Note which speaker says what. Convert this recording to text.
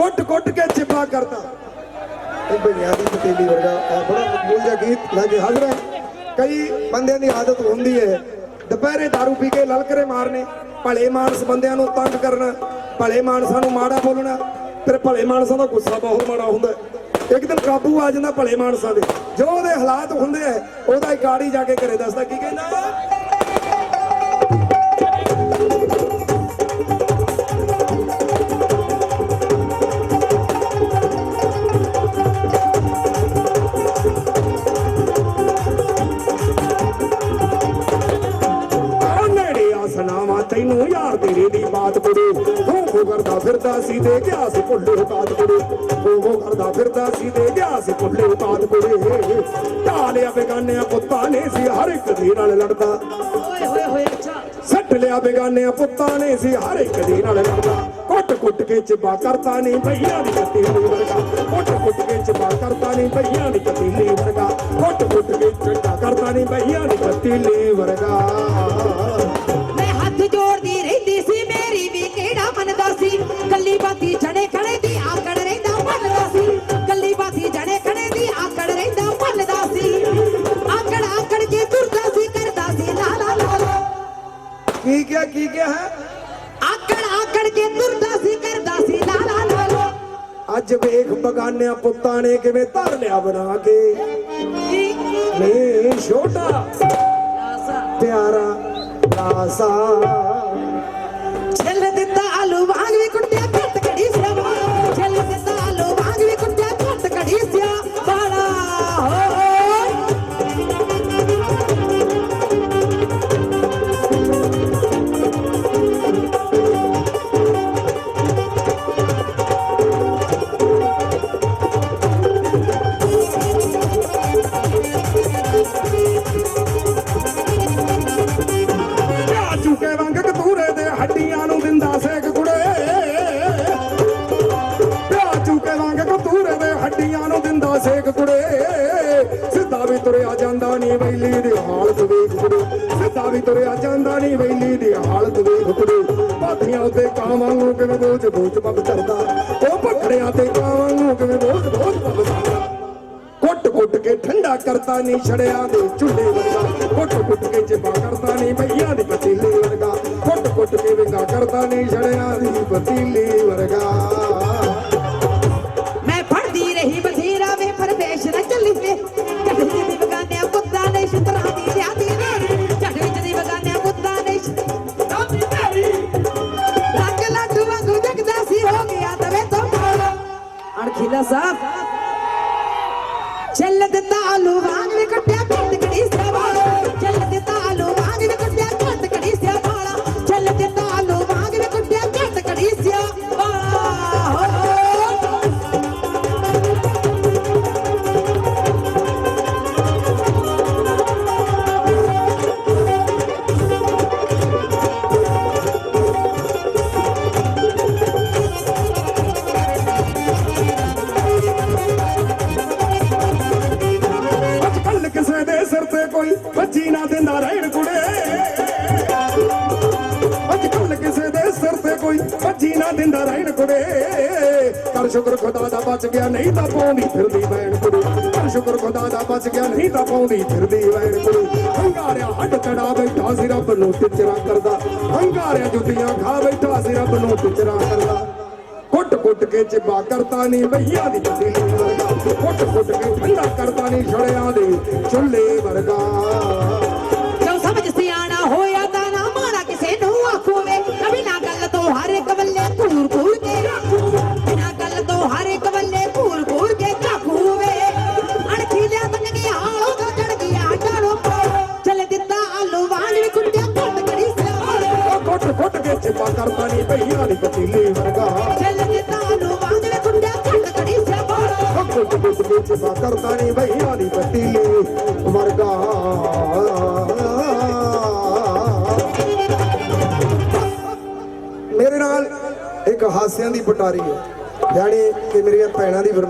Speaker 1: ਕੁੱਟ-ਕੁੱਟ ਕੇ ਚਿੱਪਾ ਕਰਦਾ। ਇਹ ਬੁਨਿਆਦੀ ਪਤੀਲੀ ਵਰਗਾ ਇਹ ਬੜਾ ਮਕਬੂਲ ਜਿਹਾ ਗੀਤ ਲੱਗੇ ਹਾਜ਼ਰ ਹੈ। ਕਈ ਬੰਦਿਆਂ ਦੀ ਆਦਤ ਹੁੰਦੀ ਹੈ। ਦੁਪਹਿਰੇ दारू ਪੀ ਕੇ ਲਲਕਰੇ ਮਾਰਨੇ, ਭਲੇ ਮਾਨਸ ਬੰਦਿਆਂ ਨੂੰ ਤੰਗ ਕਰਨਾ, ਭਲੇ ਮਾਨਸਾਂ ਨੂੰ ਮਾੜਾ ਬੋਲਣਾ, ਫਿਰ ਭਲੇ ਮਾਨਸਾਂ ਦਾ ਗੁੱਸਾ ਬਹੁਤ ਮਾੜਾ ਹੁੰਦਾ ਇੱਕ ਦਿਨ ਕਾਬੂ ਆ ਜਾਂਦਾ ਭਲੇ ਮਾਨਸਾਂ ਦੇ। ਜੋ ਉਹਦੇ ਹਾਲਾਤ ਹੁੰਦੇ ਆ ਉਹਦਾ ਇਕਾੜੀ ਜਾ ਕੇ ਘਰੇ ਦੱਸਦਾ, ਕੀ ਕਹਿੰਦਾ? ਤੈਨੂੰ ਯਾਰ ਤੇਰੇ ਦੀ ਬਾਤ ਕੁੜੇ ਹੋ ਹੋ ਕਰਦਾ ਫਿਰਦਾ ਸੀ ਤੇ ਗਿਆ ਸੀ ਉਤਾਤ ਕੁੜੇ ਹੋ ਹੋ ਕਰਦਾ ਫਿਰਦਾ ਸੀ ਤੇ ਗਿਆ ਸੀ ਕੁੱਲੇ ਉਤਾਤ ਕੁੜੇ ਢਾਲਿਆ ਬੇਗਾਨਿਆਂ ਪੁੱਤਾਂ ਨੇ ਸੀ ਹਰ ਇੱਕ ਦੇ ਨਾਲ ਲੜਦਾ।
Speaker 2: ਓਏ ਹੋਏ ਹੋਏ ਅੱਛਾ।
Speaker 1: ਸੱਟ ਲਿਆ ਬੇਗਾਨਿਆਂ ਪੁੱਤਾਂ ਨੇ ਸੀ ਹਰ ਇੱਕ ਦੇ ਨਾਲ ਲੜਦਾ। ਕੁੱਟ ਕੁੱਟ ਕੇ ਚਬਾ ਕਰਤਾ ਨਹੀਂ ਭਈਆਂ ਦੀ ਕਤੀਲੀ ਵਰਗਾ। ਕੁੱਟ ਕੁੱਟ ਕੇ ਚਬਾ ਕਰਤਾ ਨਹੀਂ ਭਈਆਂ ਦੀ ਕਤੀਲੀ ਵਰਗਾ। ਕੁੱਟ ਕੁੱਟ ਕੇ ਚੰਗਾ ਕਰਤਾ ਨਹੀਂ ਭਈਆਂ ਦੀ ਕਤੀਲੀ ਵਰਗਾ।
Speaker 2: ਕੀ
Speaker 1: ਕਿਹਾ ਕੀ ਕਿਹਾ ਹੈ?
Speaker 2: ਆਕੜ ਆਕੜ ਕੇ ਤੁਰਦਾ ਸੀ ਕਰਦਾ ਸੀ ਲਾ ਲਾ ਲਾ ਲਾ
Speaker 1: ਅੱਜ ਵੇਖ ਬਗਾਨਿਆਂ ਪੁੱਤਾਂ ਨੇ ਕਿਵੇਂ ਧਰ ਲਿਆ ਬਣਾ ਕੇ। ਨਹੀਂ ਛੋਟਾ ਪਿਆਰਾ ਲਾਸਾ ਦਿੰਦਾ ਕੁੜੇ, ਸਿੱਧਾ ਵੀ ਤੁਰਿਆ ਜਾਂਦਾ ਨਹੀਂ ਵੈਲੀ ਦੀ ਹਾਲਤ ਵੇਖ ਕੁੜੇ। ਸਿੱਧਾ ਵੀ ਤੁਰਿਆ ਜਾਂਦਾ ਨਹੀਂ ਵੈਲੀ ਦੀ ਹਾਲਤ ਵੇਖ ਕੁੜੇ। ਪਾਥੀਆਂ ਉੱਤੇ ਕਾਂ ਵਾਂਗੂ ਕਿਵੇਂ ਬੋਝ ਬੋਝ ਪੱਗ ਚੜਦਾ। ਉਹ ਪਕੜਿਆਂ ਤੇ ਕਾਂ ਵਾਂਗੂ ਕਿਵੇਂ ਬੋਝ ਬੋਝ ਪੱਗ ਚੜਦਾ। ਕੁੱਟ ਕੁੱਟ ਕੇ ਠੰਡਾ ਕਰਤਾ ਨਹੀਂ ਛੜਿਆਂ ਦੇ ਚੁੱਲ੍ਹੇ ਵਰਗਾ। ਕੁੱਟ ਕੁੱਟ ਕੇ ਚਿਪਾ ਕਰਤਾ ਨਹੀਂ ਭਈਆਂ ਦੀ ਪਤੀਲੀ ਵਰਗਾ। ਕੁੱਟ ਕੁੱਟ ਕੇ ਵਿੰਗਾ ਕਰਤਾ ਨਹੀਂ ਛੜਿਆ يا صف شلة ਕੋਈ ਬੱਜੀ ਨਾ ਦਿੰਦਾ ਰਹਿਣ ਕੁੜੇ ਕਰ ਸ਼ੁਕਰ ਖੁਦਾ ਦਾ ਬਚ ਗਿਆ, ਨਹੀਂ ਤਾਂ ਪਾਉਂਦੀ ਫਿਰਦੀ ਵੈਣ ਕੁੜੇ ਕਰ ਸ਼ੁਕਰ ਖੁਦਾ ਦਾ ਬਚ ਗਿਆ, ਨਹੀਂ ਤਾਂ ਪਾਉਂਦੀ ਫਿਰਦੀ ਵੈਣ ਕੁੜੇ ਹੰਗਾਰਿਆ ਹੱਡ ਤੜਾ ਬੈਠਾ ਸੀ, ਰੱਬ ਨੂੰ ਟਿਚਰਾ ਕਰਦਾ। ਹੰਗਾਰਿਆ ਜੁੱਤੀਆਂ ਖਾ ਬੈਠਾ ਸੀ, ਰੱਬ ਨੂੰ ਟਿਚਰਾ ਕਰਦਾ। ਕੁੱਟ ਕੁੱਟ ਕੇ ਚਿਬਾ ਕਰਤਾ ਨਹੀਂ ਭਈਆ ਦੀ ਪਤੀਲੀ ਵਰਗਾ। ਕੁੱਟ ਕੁੱਟ ਕੇ ਠੰਡਾ ਕਰਤਾ ਨਹੀਂ ਛੜਿਆਂ ਦੇ
Speaker 2: ਚੁੱਲੇ
Speaker 1: ਵਰਗਾ। ਨਹੀਂ ਭਈਆ ਵਰਗਾ
Speaker 2: ਚੱਲ ਦਿੱਤਾ ਆਲੂ ਵਾਂਗ ਵੀ ਕੁੱਟਿਆ ਘੱਟ ਕੜੀ ਸਿਆ
Speaker 1: ਕੁੱਟ ਕੁੱਟ ਕੇ ਚਿਬਾ ਕਰਤਾ ਨਹੀਂ ਭਈਆ ਦੀ ਪਤੀਲੀ ਵਰਗਾ। ਮੇਰੇ ਨਾਲ ਇੱਕ ਹਾਸਿਆਂ ਦੀ ਪਟਾਰੀ ਹੈ। ਯਾਨੀ ਕਿ ਮੇਰੀਆਂ ਭੈਣਾਂ ਦੀ ਫਰਮਾਇਸ਼